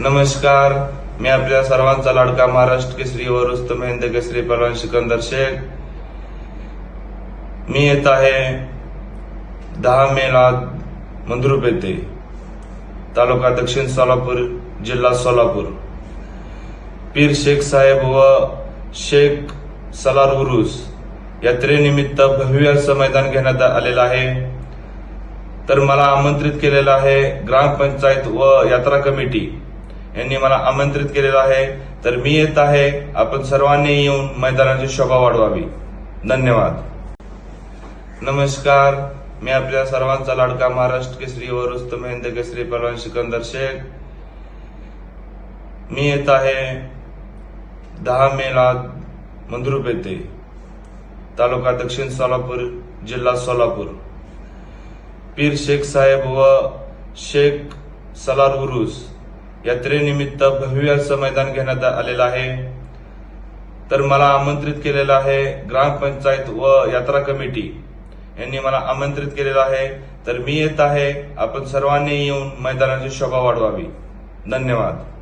नमस्कार मी आपल्या सर्वांचा लाडका महाराष्ट्र केसरी व रुस्तम हिंद केसरी पलवान सिकंदर शेख. मी येत आहे दहा मेला मंद्रुप येथे तालुका दक्षिण सोलापूर जिल्हा सोलापूर. पीर शेख साहेब व शेख सलार उरुस यात्रेनिमित्त भव्य असं मैदान घेण्यात आलेलं आहे. तर मला आमंत्रित केलेलं आहे ग्रामपंचायत व यात्रा कमिटी. यांनी मला आमंत्रित केलेलं आहे. तर मी येत आहे. आपण सर्वांनी येऊन मैदानाची शोभा वाढवावी. धन्यवाद. नमस्कार. मी आपल्या सर्वांचा लाडका महाराष्ट्र केसरी व रुस्तम हिंद केसरी परवान सिकंदर शेख. मी येत आहे दहा मेला मंद्रुप येथे तालुका दक्षिण सोलापूर जिल्हा सोलापूर. पीर शेख साहेब व शेख सलार उरुस. यात्रेनिमित्त भव्य असं मैदान घेण्यात आलेलं आहे. तर मला आमंत्रित केलेलं आहे ग्रामपंचायत व यात्रा कमिटी. यांनी मला आमंत्रित केलेलं आहे. तर मी येत आहे. आपण सर्वांनी येऊन मैदानाची शोभा वाढवावी. धन्यवाद.